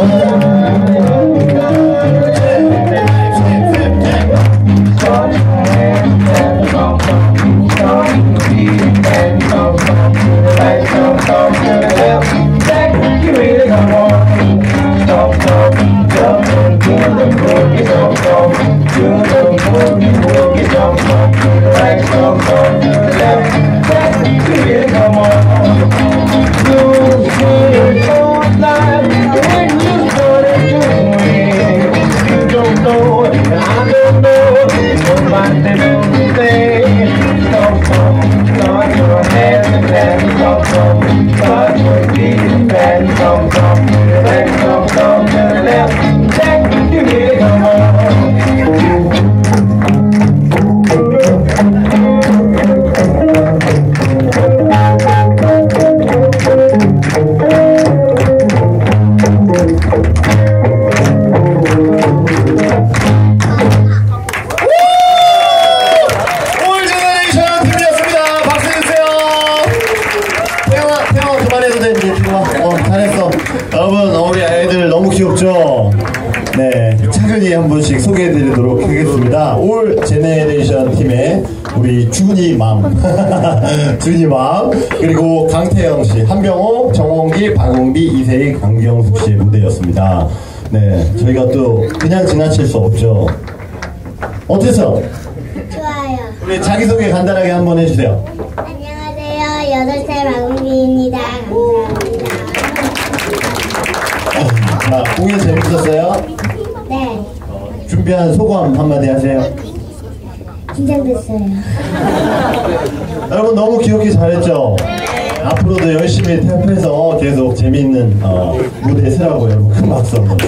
Oh, 올 여러분, 우리 아이들 너무 귀엽죠? 네, 차근히 한 분씩 소개해드리도록 하겠습니다. 올 제네레이션 팀의 우리 준이 맘, 준이 맘, 그리고 강태영 씨, 한병호, 정원기, 박용비, 이세희, 강경숙 씨의 무대였습니다. 네, 저희가 또 그냥 지나칠 수 없죠. 어땠어? 좋아요. 우리 자기소개 간단하게 한번 해주세요. 안녕하세요. 8살 박은비입니다. 감사합니다. 재밌었어요? 네. 준비한 소감 한마디 하세요. 긴장됐어요. 여러분 너무 기억이 잘했죠? 앞으로도 열심히 탭해서 계속 재미있는 어, 무대 쓰라고 여러분 큰 박수 한번.